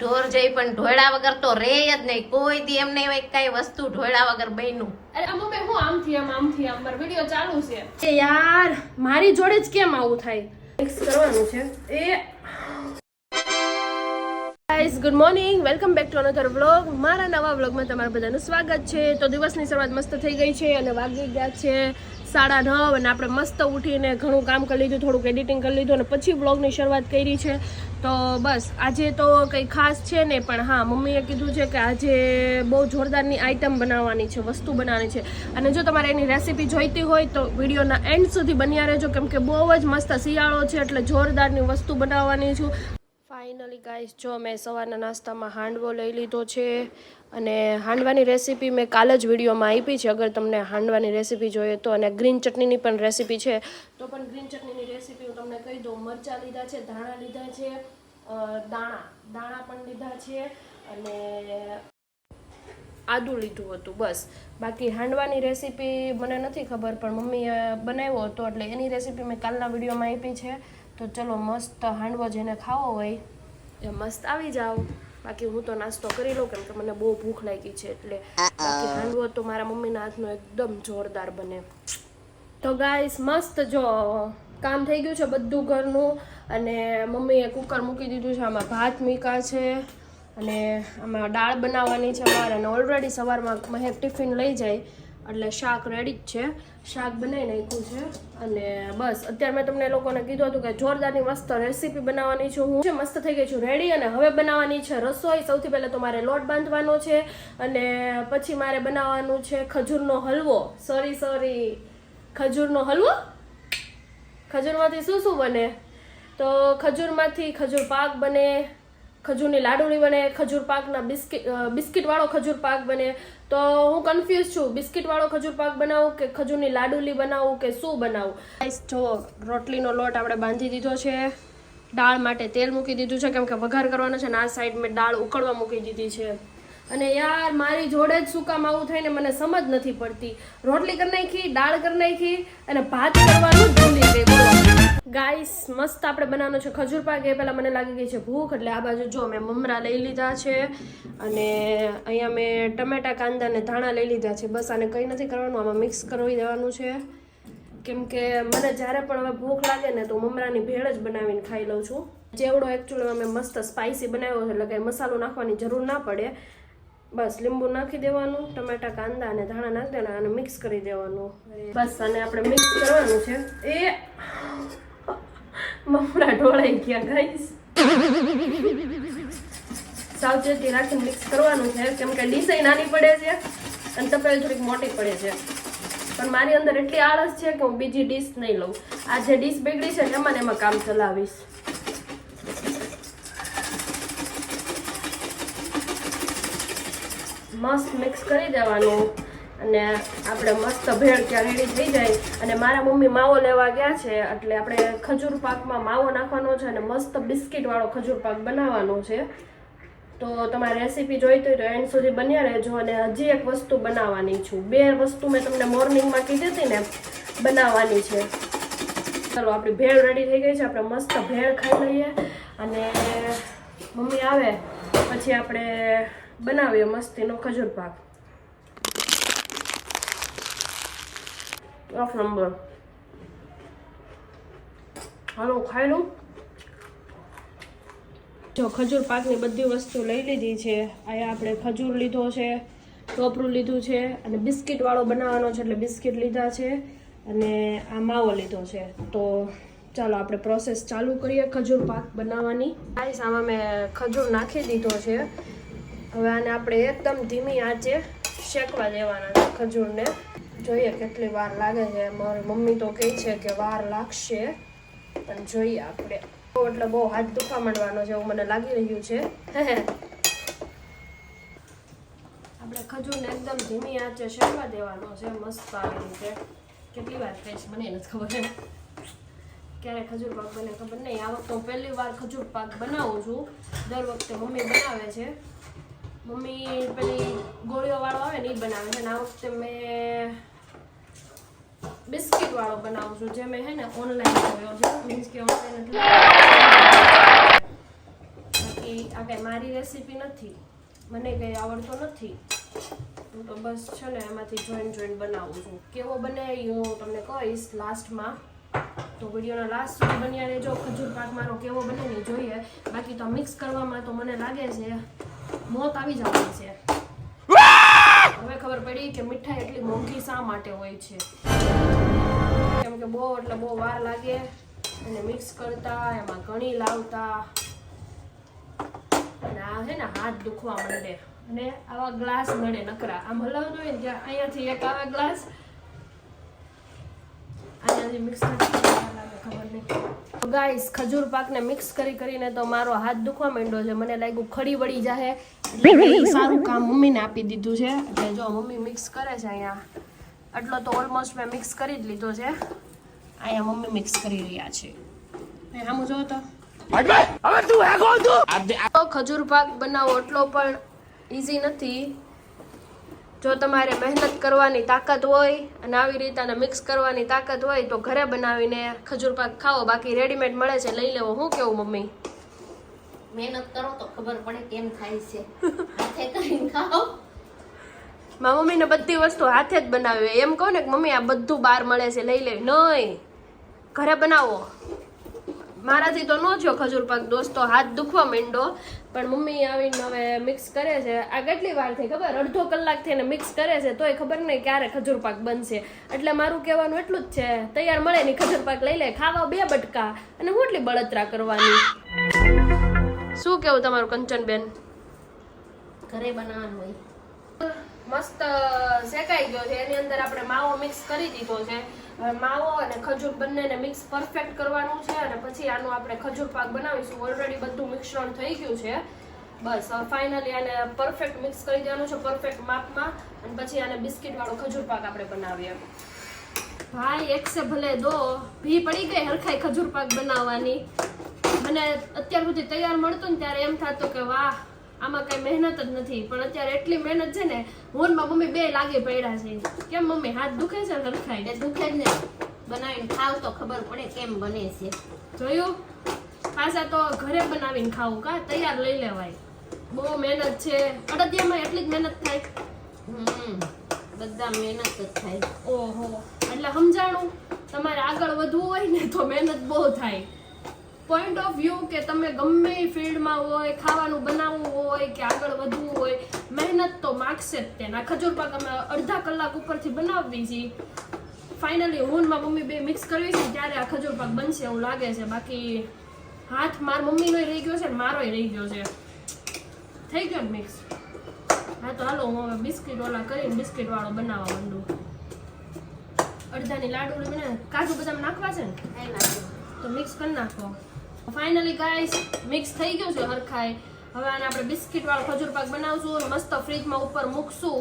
ઢોર જઈ પણ ઢોળા વગર તો રે જ નહીં. કોઈ દી એમને એવી કઈ વસ્તુ ઢોળા વગર બન્યું. અરે આ મે હું આમથી આમ આમથી આમ મારો વિડિયો ચાલુ છે. એ યાર મારી જોડે જ કેમ આવું થાય? મિક્સ કરવાનું છે. એ guys good morning welcome back to another vlog મારા નવા વ્લોગમાં તમારું બધાનું સ્વાગત છે. તો દિવસની શરૂઆત મસ્ત થઈ ગઈ છે અને વાગી ગયા છે. સાડા નવ અને આપણે મસ્ત ઉઠીને ઘણું કામ કરી લીધું, થોડુંક એડિટિંગ કરી લીધું અને પછી વ્લોગની શરૂઆત કરી છે. તો બસ, આજે તો કંઈ ખાસ છે ને પણ હા, મમ્મીએ કીધું છે કે આજે બહુ જોરદારની આઈટમ બનાવવાની છે, વસ્તુ બનાવવાની છે. અને જો તમારે એની રેસીપી જોઈતી હોય તો વિડીયોના એન્ડ સુધી બન્યા રહેજો, કેમ કે બહુ જ મસ્ત શિયાળો છે, એટલે જોરદારની વસ્તુ બનાવવાની છું. ફાઇનલી ગાઈસ જો મેં સવારના નાસ્તામાં હાંડવો લઈ લીધો છે અને હાંડવાની રેસીપી મેં કાલે જ વિડીયોમાં આપી છે. અગર તમને હાંડવાની રેસીપી જોઈએ તો અને ગ્રીન ચટણીની પણ રેસીપી છે, તો પણ ગ્રીન ચટણીની રેસીપી હું તમને કહી દઉં. મરચાં લીધા છે, ધાણા લીધા છે દાણા દાણા પણ લીધા છે અને આદું લીધું હતું, બસ. બાકી હાંડવાની રેસીપી મને નથી ખબર, પણ મમ્મીએ બનાવ્યો હતો, એટલે એની રેસીપી મેં કાલના વિડીયોમાં આપી છે. તો ચલો મસ્ત હાંડવો જેને ખાવો હોય મસ્ત આવી જાઓ. બાકી હું તો નાસ્તો કરી લઉં કેમ કે મને બહુ ભૂખ લાગી છે એટલે બાકી હાંડવો તો મારા મમ્મીના હાથનો એકદમ જોરદાર બને. તો ગાઈસ મસ્ત જો કામ થઈ ગયું છે બધું ઘરનું અને મમ્મીએ કુકર મૂકી દીધું છે આમાં ભાત મીકા છે અને આમાં દાળ બનાવવાની છે અમારે અને ઓલરેડી સવારમાં મહેક ટિફિન લઈ જાય. એટલે શાક રેડી જ છે. શાક બનાવી નાખ્યું છે. અને બસ, અત્યારે મેં તમને લોકોને કીધું હતું કે જોરદારની મસ્ત રેસીપી બનાવવાની છું હું. છે મસ્ત થઈ ગઈ છું રેડી અને હવે બનાવવાની છે રસોઈ. સૌથી પહેલાં તો મારે લોટ બાંધવાનો છે અને પછી મારે બનાવવાનું છે ખજૂરનો હલવો. સોરી સોરી ખજૂરનો હલવો? ખજૂરમાંથી શું શું બને? તો ખજૂરમાંથી ખજૂર પાક બને. ખજૂરની લાડુળી બને ખજૂર પાકના બિસ્કિટ બિસ્કિટવાળો ખજૂર પાક બને. તો હું કન્ફ્યુઝ છું. બિસ્કિટવાળો ખજૂર પાક બનાવું કે ખજૂરની લાડુલી બનાવું કે શું બનાવું? જો રોટલીનો લોટ આપણે બાંધી દીધો છે. દાળ માટે તેલ મૂકી દીધું છે કેમ કે વઘાર કરવાનો છે ને આ સાઈડ મેં દાળ ઉકળવા મૂકી દીધી છે. અને યાર મારી જોડે જ શું કામ આવું થાય ને મને સમજ નથી પડતી. રોટલી કરી નાખી દાળ કરી નાખી અને ભાત કરવાનું ભૂલી ગઈ. ગાઈસ, મસ્ત આપણે બનાવવાનો છે. ખજૂર પાક એ પહેલાં મને લાગી ગઈ છે ભૂખ, એટલે આ બાજુ જો મેં મમરા લઈ લીધા છે અને અહીંયા મેં ટમેટા, કાંદા ને ધાણા લઈ લીધા છે. બસ આને કંઈ નથી કરવાનું, આમાં મિક્સ કરી દેવાનું છે. કેમ કે મને જ્યારે પણ હવે ભૂખ લાગે ને તો મમરાની ભેળ જ બનાવીને ખાઈ લઉં છું. જેવડો એકચ્યુઅલી મેં મસ્ત સ્પાઇસી બનાવ્યો છે, એટલે કંઈ મસાલો નાખવાની જરૂર ના પડે. બસ લીંબુ નાખી દેવાનું, ટમેટા, કાંદા અને ધાણા નાખી દેવાના અને મિક્સ કરી દેવાનું. બસ અને આપણે મિક્સ કરવાનું છે. એ મમરા ઢોળાઈ ગયા ગાઈસ સાવચેતી રાખીને મિક્સ કરવાનું છે. કેમ કે ડીસાઈ નાની પડે છે અને તપેલી થોડીક મોટી પડે છે. પણ મારી અંદર એટલી આળસ છે કે હું બીજી ડીશ નહીં લઉં. આ જે ડીશ બગડી છે એમાં ને એમાં કામ ચલાવીશ. મસ્ત મિક્સ કરી દેવાનું. અને આપણે મસ્ત ભેળ ત્યાં રેડી થઈ જાય. અને મારા મમ્મી માવો લેવા ગયા છે, એટલે આપણે ખજૂર પાકમાં માવો નાખવાનો છે અને મસ્ત બિસ્કિટવાળો ખજૂર પાક બનાવવાનો છે. તો તમારે રેસીપી જોઈતી હોય તો એન્ડ સુધી બન્યા રહેજો અને હજી એક વસ્તુ બનાવવાની છું. બે વસ્તુ મેં તમને મોર્નિંગમાં કીધી હતી ને, બનાવવાની છે. ચલો, આપણી ભેળ રેડી થઈ ગઈ છે. આપણે મસ્ત ભેળ ખાઈ લઈએ અને મમ્મી આવે, પછી આપણે બનાવીએ મસ્તીનો ખજૂર પાક. એક નંબર હાલો, ખાઈ જો, ખજૂર પાકની બધી વસ્તુ લઈ લીધી છે. અહીંયા આપણે ખજૂર લીધો છે, ટોપરું લીધું છે, અને બિસ્કિટ વાળો બનાવવાનો છે, એટલે બિસ્કિટ લીધા છે, અને આ માવો લીધો છે. તો ચાલો, આપણે પ્રોસેસ ચાલુ કરીએ ખજૂર પાક બનાવવાની. આઈસ આમાં મેં ખજૂર નાખી દીધો છે. હવે આને આપણે એકદમ ધીમી આંચે શેકવા દેવાના છે ખજૂરને. જોઈએ કેટલી વાર લાગે છે. મારી મમ્મી તો કહે છે કે વાર લાગશે, પણ જોઈએ આપણે. એટલે બહુ હાથ દુખવા માંડવાનો છે, એવું મને લાગી રહ્યું છે. આપણે ખજૂરને એકદમ ધીમી આંચે શેકવા દેવાનો છે, મસ્ત આવી રીતે કેટલી વાર થાય છે, મને નથી ખબર. ક્યારે ખજૂર પાક બને ખબર નહીં. આ વખતે હું પહેલી વાર ખજૂર પાક બનાવું છું. દર વખતે મમ્મી બનાવે છે. મમ્મી પેલી ગોળીઓ વાળો આવે ને એ બનાવે છે. આ વખતે મેં બિસ્કિટ વાળો બનાવું છું જે મેં હે ને ઓનલાઈન જોયો છે. મીન્સ કે ઓનલાઈન બાકી આ કંઈ મારી રેસીપી નથી. મને કંઈ આવડતો નથી. હું તો બસ છે ને એમાંથી જોઈન જોઈન બનાવું છું. કેવો બને એ હું તમને કહીશ લાસ્ટમાં તો વિડીયોના લાસ્ટ સુધી બન્યા રહેજો. ખજૂર પાક મારો કેવો બને ને જોઈએ. બાકી તો મિક્સ કરવામાં તો મને લાગે છે મોત આવી જવાની છે. હવે ખબર પડી કે મીઠાઈ એટલી મોંઘી શા માટે હોય છે? કેમ કે બહુ, એટલે બહુ વાર લાગે. અને મિક્સ કરતા, એમાં ઘણી લાવતા. અને આ છે ને, હાથ દુખવા માંડે. અને આવા ગ્લાસ મળે નકરા આમ હલાવતો હોય અહીંયાથી એક આવા ગ્લાસ મિક્સ ખબર નહીં. ગાઈસ ખજૂર પાકને મિક્સ કરી કરીને તો મારો હાથ દુખવા માંડ્યો છે. મને લાગ્યું ખડી વળી જાહે. સારું કામ મમ્મીને આપી દીધું છે. જો મમ્મી મિક્સ કરે છે અહીંયા. આટલો તો ઓલમોસ્ટ મેં મિક્સ કરી જ લીધો છે. અહીંયા મમ્મી મિક્સ કરી રહ્યા છે. આમ જો તો. તો ખજૂર પાક બનાવો એટલો પણ ઈઝી નથી. જો તમારે મહેનત કરવાની તાકાત હોય અને આવી રીતે મિક્સ કરવાની તાકાત હોય તો ઘરે બનાવીને ખજૂર પાક ખાઓ. બાકી રેડીમેડ મળે છે લઈ લેવો. હું કેવું મમ્મી? મહેનત કરો તો ખબર પડે કેમ થાય છે. હાથે કરીને ખાઓ. મારા મમ્મીને બધી વસ્તુ હાથે જ બનાવી હોય. એમ કહું ને કે મમ્મી આ બધું બહાર મળે છે લઈ લે. નહીં. ઘરે બનાવો. મારાથી તો ન થયો ખજૂર પાક દોસ્તો. હાથ દુખવા માંડો પણ મમ્મી આવીને હવે મિક્સ કરે છે. આ કેટલી વાર થઈ ખબર? અડધો કલાક થઈને મિક્સ કરે છે. તોય ખબર નહીં ક્યારે ખજૂર પાક બનશે. એટલે મારું કહેવાનું એટલું જ છે. તૈયાર મળે નહીં ખજૂર પાક લઈ લે. ખાવા બે બટકા. અને હું એટલી બળતરા કરવાની? શું કેવું તમારું કંચનબેન? ઘરે બનાવવાનું હોય. મસ્ત શેકાઈ ગયો છે. એની અંદર આપણે માવો મિક્સ કરી દીધો છે. માવો અને ખજૂર બંનેને મિક્સ પરફેક્ટ કરવાનું છે અને પછી આનું આપણે ખજૂર પાક બનાવીશું. ઓલરેડી બધું મિશ્રણ થઈ ગયું છે. બસ ફાઇનલી આને પરફેક્ટ મિક્સ કરી દેવાનું છે પરફેક્ટ માપમાં. અને પછી આને બિસ્કિટ વાળો ખજૂર પાક આપણે બનાવીએ. ભાઈ, એક સે ભલે દો. ભી પડી ગઈ હરખાઈ ખજૂર પાક બનાવવાની. મને અત્યાર સુધી તૈયાર મળતું ને ત્યારે એમ થતું કે વાહ આમાં કઈ મહેનત જ નથી પણ અત્યારે એટલી મહેનત છે ને હું મમ્મી બે લાગી પડ્યા છે. કેમ મમ્મી હાથ દુખે છે ને હરખાઈ દુખે જ ને. બનાવીને ખાવ તો ખબર પડે કેમ બને છે. જોયું? પાછા તો ઘરે બનાવીને ખાવું કા? તૈયાર લઈ લેવાય. બહુ મહેનત છે. અડદિયામાં એટલી જ મહેનત થાય? બધા મહેનત જ થાય. ઓહો એટલે સમજાણું? તમારે આગળ વધવું હોય ને તો મહેનત બહુ થાય. પોઈન્ટ ઓફ વ્યૂ કે તમે ગમે એ ફિલ્ડમાં હોય ખાવાનું બનાવવું હોય કે આગળ વધવું હોય મહેનત તો માગશે જ તેના. ખજૂર પાક અમે અડધા કલાક ઉપરથી બનાવવી છીએ. ફાઇનલી હોનમાં મમ્મી બે મિક્સ કરવી છે ત્યારે આ ખજૂર પાક બનશે એવું લાગે છે. બાકી હાથ માર મમ્મીનો રહી ગયો છે ને મારોય રહી ગયો છે. થઈ ગયો ને મિક્સ હા તો હાલો હું હવે બિસ્કિટ ઓલા કરીને બિસ્કિટ વાળો બનાવવા માંડું. અડધાની લાડુ બને કાજુ બદામ નાખવા છે ને? તો મિક્સ કરી નાખો. ફાઇનલી ગાઈસ મિક્સ થઈ ગયું છે હરખાઈ. હવે આને આપણે બિસ્કિટવાળો ખજૂર પાક બનાવશું મસ્ત ફ્રીજમાં ઉપર મૂકશું.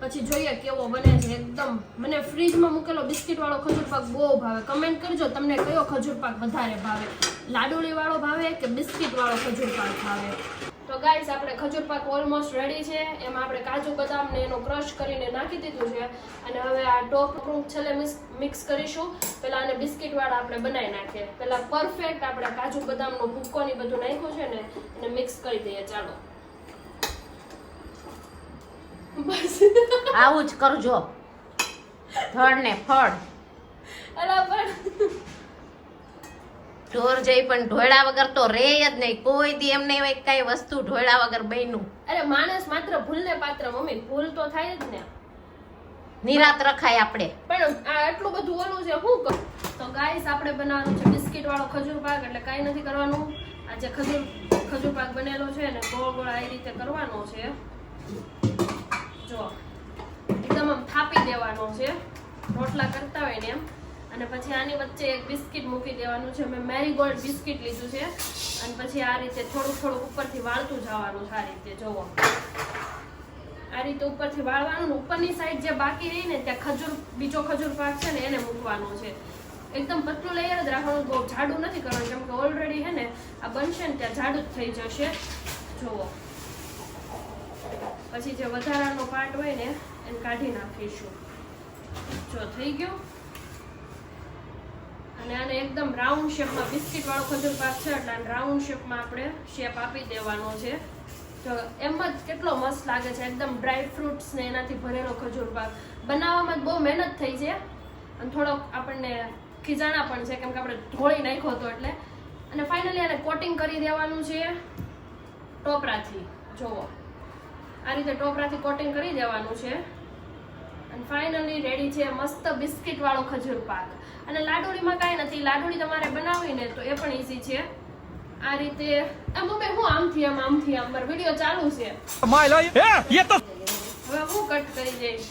પછી જોઈએ કેવો બને છે એકદમ. મને ફ્રીજમાં મૂકેલો બિસ્કિટવાળો ખજૂર પાક બહુ ભાવે. કમેન્ટ કરજો તમને કયો ખજૂર પાક વધારે ભાવે. લાડુળી વાળો ભાવે કે બિસ્કિટવાળો ખજૂર પાક ભાવે? ગાઈસ આપણે ખજૂર પાક ઓલમોસ્ટ રેડી છે. એમાં આપણે કાજુ બદામ ને એનો ક્રશ કરીને નાખી દીધું છે. અને હવે આ ટોપ ફ્રૂટ છેલ્લે મિક્સ કરીશું. પેલા આને બિસ્કિટ વાળા આપણે બનાવી નાખીએ. પેલા પરફેક્ટ આપણે કાજુ બદામનો ભૂક્કો ને બધું નાખ્યું છે ને એને મિક્સ કરી દઈએ. ચાલો. બસ. આવું જ કરજો. ફળ ને ફળ. અલા પણ ઢોર જઈ પણ ઢોળા વગર તો રે જ નહીં. કોઈ દી એમ નહીં હોય કઈ વસ્તુ ઢોળા વગર બન્યું. અરે માણસ માત્ર ભૂલને પાત્ર મમ્મી ભૂલ તો થાય જ ને. નિરાત રખાય આપણે. પણ આ આટલું બધું ઓલું છે શું કરું તો ગાઈસ આપણે બનાવવાનું છે બિસ્કિટ વાળો ખજૂર પાક એટલે કાંઈ નથી કરવાનું. આ જે ખજૂર ખજૂર પાક બનેલો છે ને ગોળ ગોળ આ રીતે કરવાનો છે. જો એકદમ આમ થાપી દેવાનો છે. રોટલા કરતા હોય ને એમ. અને પછી આની વચ્ચે એક બિસ્કિટ મૂકી દેવાનું છે. મેં મેરીગોલ્ડ બિસ્કિટ લીધું છે. અને પછી આ રીતે થોડું થોડું ઉપરથી વાળતું જવાનું છે આ રીતે જોવો આ રીતે ઉપરથી વાળવાનું ઉપરની સાઈડ જે બાકી રહી ને ત્યાં ખજૂર, બીજો ખજૂર પાક છે ને એને મૂકવાનો છે. એકદમ પતલું લેયર જ રાખવાનું, બહુ જાડું નથી કરવાનું, કેમ કે ઓલરેડી હે ને આ બનશે ને ત્યાં જાડું જ થઈ જશે. જુઓ. પછી જે વધારાનો પાર્ટ હોય ને એને કાઢી નાખીશું. જો, થઈ ગયું. અને આને એકદમ રાઉન્ડ શેપમાં બિસ્કિટવાળો ખજૂર પાક છે, એટલે આને રાઉન્ડ શેપમાં આપણે શેપ આપી દેવાનો છે. તો એમ જ કેટલો મસ્ત લાગે છે, એકદમ ડ્રાય ફ્રૂટ્સ ને એનાથી ભરેલો ખજૂર પાક. બનાવવામાં બહુ મહેનત થઈ છે, અને થોડોક આપણને ખીજાણા પણ છે, કેમ કે આપણે ધોળી નાખ્યો હતો એટલે. અને ફાઇનલી આને કોટિંગ કરી દેવાનું છે ટોપરાથી. જુઓ. આ રીતે ટોપરાથી કોટિંગ કરી દેવાનું છે. અને ફાઇનલી રેડી છે મસ્ત બિસ્કિટ વાળો ખજૂર પાક. અને લાડુળીમાં કાંઈ નથી. લાડુળી તમારે બનાવીને તો એ પણ ઈઝી છે. આ રીતે આ મમ્મી હું આમથી આમ આમથી આમ પર વીડિયો ચાલુ છે. હવે હું કટ કરી જઈશ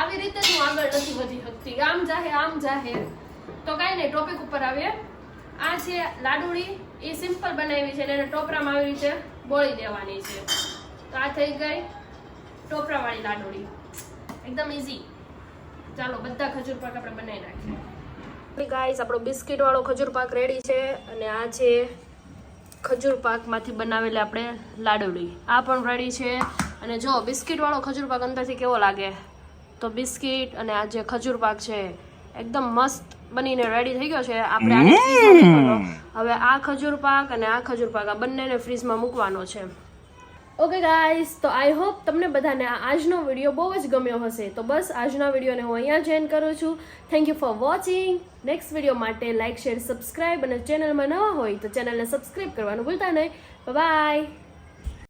આવી રીતે જ હું આગળ નથી વધી શકતી. આમ જાહે આમ જાહે. તો કાંઈ નહીં ટોપિક ઉપર આવીએ. આ છે લાડુળી એ સિમ્પલ બનાવી છે અને એને ટોપરામાં આવી રીતે બોળી દેવાની છે. તો આ થઈ ગઈ ટોપરાવાળી લાડુડી. એકદમ ઇઝી ચાલો બધા ખજૂર પાક આપણે બનાવી નાખીએ. ગાઈસ આપણો બિસ્કિટ વાળો ખજૂર પાક રેડી છે અને આ છે ખજૂર પાકમાંથી બનાવેલી આપણે લાડુડી આ પણ રેડી છે. અને જો બિસ્કિટ વાળો ખજૂર પાક અંદરથી કેવો લાગે? તો બિસ્કિટ અને આ જે ખજૂર પાક છે એકદમ મસ્ત બનીને રેડી થઈ ગયો છે. આપણે મૂકવાનો. હવે આ ખજૂર પાક અને આ ખજૂર પાક આ બંનેને ફ્રીઝમાં મૂકવાનો છે. ઓકે ગાઈસ તો આઈ હોપ તમને બધાને આજનો વીડિયો બહુ જ ગમ્યો હશે. તો બસ આજના વિડીયોને હું અહીંયા જોઈન કરું છું. Thank you for watching next video માટે લાઇક શેર સબસ્ક્રાઈબ અને ચેનલમાં નવા હોય તો ચેનલને સબસ્ક્રાઇબ કરવાનું ભૂલતા નહીં. બાય